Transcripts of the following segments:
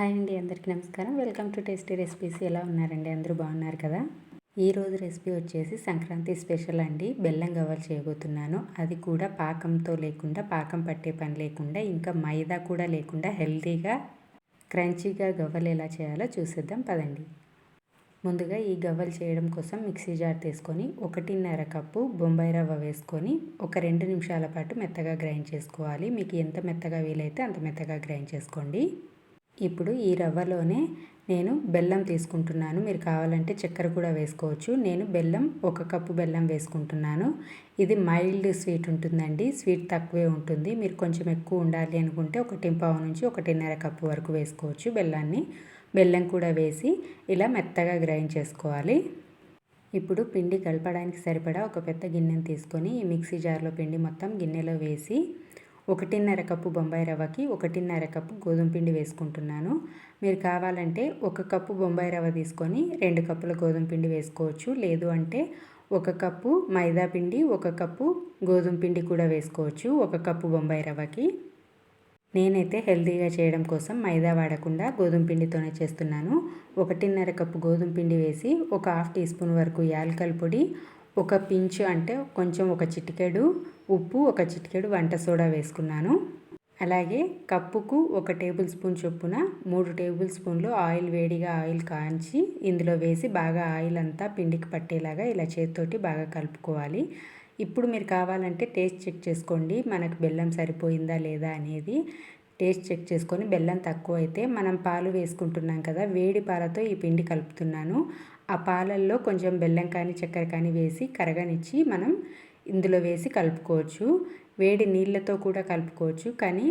Hi అండి అందరికీ నమస్కారం. Welcome to tasty recipes. ఎలా ఉన్నారండి? అందరూ బాగున్నారు కదా? ఈరోజు రెసిపీ వచ్చేసి సంక్రాంతి స్పెషల్ అండి. బెల్లం గవ్వలు చేయబోతున్నాను. అది కూడా పాకంతో లేకుండా పాకం పట్టే పని లేకుండా ఇంకా మైదా కూడా లేకుండా హెల్తీగా క్రంచీగా గవ్వలు ఎలా చేయాలో చూసేద్దాం. పదండి. ముందుగా ఈ గవ్వలు చేయడం కోసం మిక్సీ జార్ తీసుకొని ఒకటిన్నర కప్పు బొంబాయి రవ్వ వేసుకొని ఒక రెండు నిమిషాల పాటు మెత్తగా గ్రైండ్ చేసుకోవాలి. మీకు ఎంత మెత్తగా వీలైతే అంత మెత్తగా గ్రైండ్ చేసుకోండి. ఇప్పుడు ఈ రవ్వలోనే నేను బెల్లం తీసుకుంటున్నాను. మీరు కావాలంటే చక్కెర కూడా వేసుకోవచ్చు. నేను బెల్లం ఒక కప్పు బెల్లం వేసుకుంటున్నాను. ఇది మైల్డ్ స్వీట్ ఉంటుందండి. స్వీట్ తక్కువే ఉంటుంది. మీరు కొంచెం ఎక్కువ ఉండాలి అనుకుంటే ఒకటి పావు నుంచి ఒకటిన్నర కప్పు వరకు వేసుకోవచ్చు బెల్లాన్ని. బెల్లం కూడా వేసి ఇలా మెత్తగా గ్రైండ్ చేసుకోవాలి. ఇప్పుడు పిండి కలపడానికి సరిపడా ఒక పెద్ద గిన్నెను తీసుకొని ఈ మిక్సీ జార్లో పిండి మొత్తం గిన్నెలో వేసి ఒకటిన్నర కప్పు బొంబాయి రవ్వకి ఒకటిన్నర కప్పు గోధుమ పిండి వేసుకుంటున్నాను. మీరు కావాలంటే ఒక కప్పు బొంబాయి రవ్వ తీసుకొని రెండు కప్పుల గోధుమ పిండి వేసుకోవచ్చు. లేదు అంటే ఒక కప్పు మైదా పిండి ఒక కప్పు గోధుమ పిండి కూడా వేసుకోవచ్చు ఒక కప్పు బొంబాయి రవ్వకి. నేనైతే హెల్తీగా చేయడం కోసం మైదా వాడకుండా గోధుమ పిండితోనే చేస్తున్నాను. ఒకటిన్నర కప్పు గోధుమ పిండి వేసి ఒక హాఫ్ టీ స్పూన్ వరకు యాలకల పొడి ఒక పించు అంటే కొంచెం ఒక చిటికెడు ఉప్పు ఒక చిటికెడు వంట సోడా వేసుకున్నాను. అలాగే కప్పుకు ఒక టేబుల్ స్పూన్ చొప్పున మూడు టేబుల్ స్పూన్లు ఆయిల్ వేడిగా ఆయిల్ కాంచి ఇందులో వేసి బాగా ఆయిల్ అంతా పిండికి పట్టేలాగా ఇలా చేతితోటి బాగా కలుపుకోవాలి. ఇప్పుడు మీరు కావాలంటే టేస్ట్ చెక్ చేసుకోండి మనకు బెల్లం సరిపోయిందా లేదా అనేది. టేస్ట్ చెక్ చేసుకొని బెల్లం తక్కువ అయితే మనం పాలు వేసుకుంటున్నాం కదా వేడి పాలతో ఈ పిండి కలుపుతున్నాను. ఆ పాలల్లో కొంచెం బెల్లం కానీ చక్కెర కానీ వేసి కరగనిచ్చి మనం ఇందులో వేసి కలుపుకోవచ్చు. వేడి నీళ్ళతో కూడా కలుపుకోవచ్చు కానీ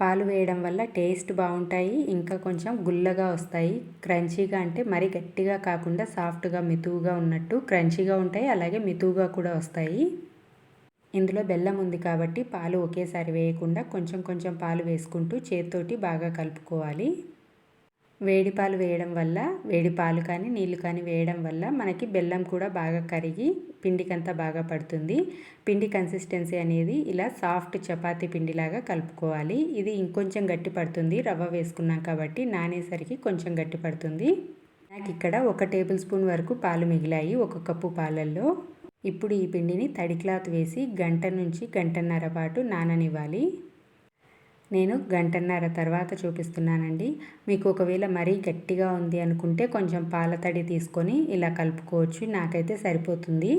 పాలు వేయడం వల్ల టేస్ట్ బాగుంటాయి ఇంకా కొంచెం గుల్లగా వస్తాయి. క్రంచీగా అంటే మరీ గట్టిగా కాకుండా సాఫ్ట్గా మితువుగా ఉన్నట్టు క్రంచీగా ఉంటాయి అలాగే మితువుగా కూడా వస్తాయి. ఇందులో బెల్లం ఉంది కాబట్టి పాలు ఒకేసారి వేయకుండా కొంచెం కొంచెం పాలు వేసుకుంటూ చేతితోటి బాగా కలుపుకోవాలి. వేడి పాలు వేయడం వల్ల వేడి పాలు కానీ నీళ్ళు కానీ వేయడం వల్ల మనకి బెల్లం కూడా బాగా కరిగి పిండికంతా బాగా పడుతుంది. పిండి కన్సిస్టెన్సీ అనేది ఇలా సాఫ్ట్ చపాతీ పిండిలాగా కలుపుకోవాలి. ఇది ఇంకొంచెం గట్టి పడుతుంది. రవ్వ వేసుకున్నాం కాబట్టి నానేసరికి కొంచెం గట్టి పడుతుంది. నాకు ఇక్కడ ఒక టేబుల్ స్పూన్ వరకు పాలు మిగిలాయి ఒక కప్పు పాలల్లో. ఇప్పుడు ఈ పిండిని తడి క్లాత్ వేసి గంట నుంచి గంటన్నర పాటు నాననివ్వాలి. నేను గంటన్నర తర్వాత చూపిస్తున్నానండి. మీకు ఒకవేళ మరీ గట్టిగా ఉంది అనుకుంటే కొంచెం పాల తడి తీసుకొని ఇలా కలుపుకోవచ్చు. నాకైతే సరిపోతుంది.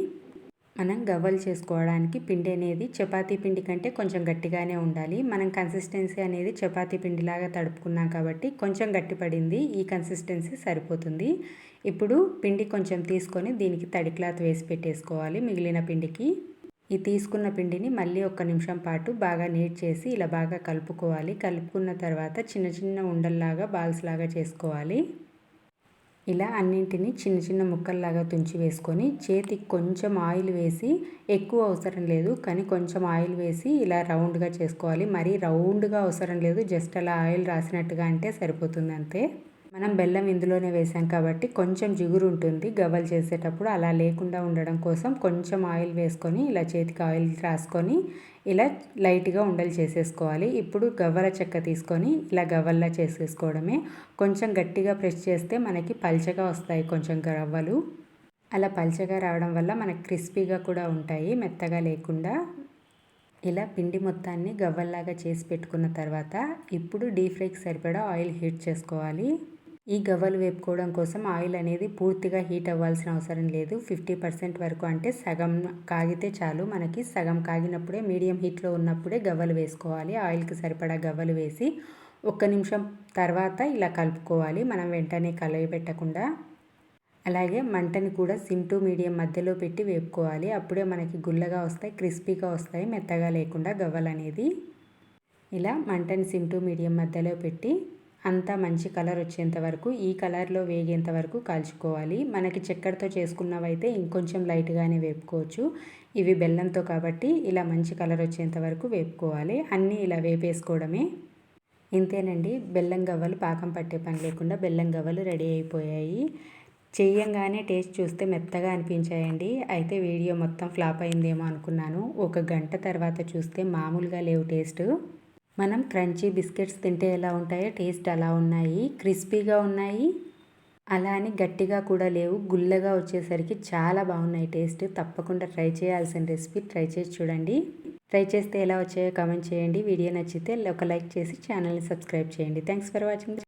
మనం గవ్వలు చేసుకోవడానికి పిండి అనేది చపాతీ పిండి కంటే కొంచెం గట్టిగానే ఉండాలి. మనం కన్సిస్టెన్సీ అనేది చపాతీ పిండిలాగా తడుపుకున్నాం కాబట్టి కొంచెం గట్టి పడింది ఈ కన్సిస్టెన్సీ సరిపోతుంది. ఇప్పుడు పిండి కొంచెం తీసుకొని దీనికి తడి క్లాత్ వేసి పెట్టేసుకోవాలి మిగిలిన పిండికి. ఈ తీసుకున్న పిండిని మళ్ళీ ఒక్క నిమిషం పాటు బాగా నీట్ చేసి ఇలా బాగా కలుపుకోవాలి. కలుపుకున్న తర్వాత చిన్న చిన్న ఉండల్లాగా బాల్స్ లాగా చేసుకోవాలి. ఇలా అన్నింటినీ చిన్న చిన్న ముక్కల్లాగా తుంచి వేసుకొని చేతికి కొంచెం ఆయిల్ వేసి ఎక్కువ అవసరం లేదు కానీ కొంచెం ఆయిల్ వేసి ఇలా రౌండ్గా చేసుకోవాలి. మరీ రౌండ్గా అవసరం లేదు జస్ట్ అలా ఆయిల్ రాసినట్టుగా అంటే సరిపోతుంది అంతే. మనం బెల్లం ఇందులోనే వేసాం కాబట్టి కొంచెం జిగురు ఉంటుంది. గవ్వలు చేసేటప్పుడు అలా లేకుండా ఉండడం కోసం కొంచెం ఆయిల్ వేసుకొని ఇలా చేతికి ఆయిల్ రాసుకొని ఇలా లైట్గా ఉండలు చేసేసుకోవాలి. ఇప్పుడు గవ్వల చెక్క తీసుకొని ఇలా గవ్వల్లా చేసేసుకోవడమే. కొంచెం గట్టిగా ప్రెస్ చేస్తే మనకి పల్చగా వస్తాయి కొంచెం గవ్వలు. అలా పల్చగా రావడం వల్ల మనకు క్రిస్పీగా కూడా ఉంటాయి మెత్తగా లేకుండా. ఇలా పిండి మొత్తాన్ని గవ్వల్లాగా చేసి పెట్టుకున్న తర్వాత ఇప్పుడు డీప్ ఫ్రైకి సరిపడా ఆయిల్ హీట్ చేసుకోవాలి. ఈ గవ్వలు వేపుకోవడం కోసం ఆయిల్ అనేది పూర్తిగా హీట్ అవ్వాల్సిన అవసరం లేదు. ఫిఫ్టీ పర్సెంట్ వరకు అంటే సగం కాగితే చాలు. మనకి సగం కాగినప్పుడే మీడియం హీట్లో ఉన్నప్పుడే గవ్వలు వేసుకోవాలి. ఆయిల్కి సరిపడా గవ్వలు వేసి ఒక్క నిమిషం తర్వాత ఇలా కలుపుకోవాలి. మనం వెంటనే కలయి పెట్టకుండా అలాగే మంటని కూడా సిమ్ టు మీడియం మధ్యలో పెట్టి వేపుకోవాలి. అప్పుడే మనకి గుల్లగా వస్తాయి క్రిస్పీగా వస్తాయి మెత్తగా లేకుండా గవ్వలు అనేది ఇలా మంటని సిమ్ టు మీడియం మధ్యలో పెట్టి అంతా మంచి కలర్ వచ్చేంత వరకు ఈ కలర్లో వేగేంత వరకు కాల్చుకోవాలి. మనకి చక్కెరతో చేసుకున్నవైతే ఇంకొంచెం లైట్గానే వేపుకోవచ్చు. ఇవి బెల్లంతో కాబట్టి ఇలా మంచి కలర్ వచ్చేంత వరకు వేపుకోవాలి. అన్నీ ఇలా వేపేసుకోవడమే. ఇంతేనండి. బెల్లం గవ్వలు పాకం పట్టే పని లేకుండా బెల్లం గవ్వలు రెడీ అయిపోయాయి. చేయంగానే టేస్ట్ చూస్తే మెత్తగా అనిపించాయండి. అయితే వీడియో మొత్తం ఫ్లాప్ అయిందేమో అనుకున్నాను. ఒక గంట తర్వాత చూస్తే మామూలుగా లేవు టేస్ట్. మనం క్రంచీ బిస్కెట్స్ తింటే ఎలా ఉంటాయో టేస్ట్ అలా ఉన్నాయి. క్రిస్పీగా ఉన్నాయి. అలా అని గట్టిగా కూడా లేవు. గుల్లగా వచ్చేసరికి చాలా బాగున్నాయి టేస్ట్. తప్పకుండా ట్రై చేయాల్సిన రెసిపీ ట్రై చేసి చూడండి. ట్రై చేస్తే ఎలా వచ్చాయో కామెంట్ చేయండి. వీడియో నచ్చితే ఒక లైక్ చేసి ఛానల్ని సబ్స్క్రైబ్ చేయండి. Thanks for watching.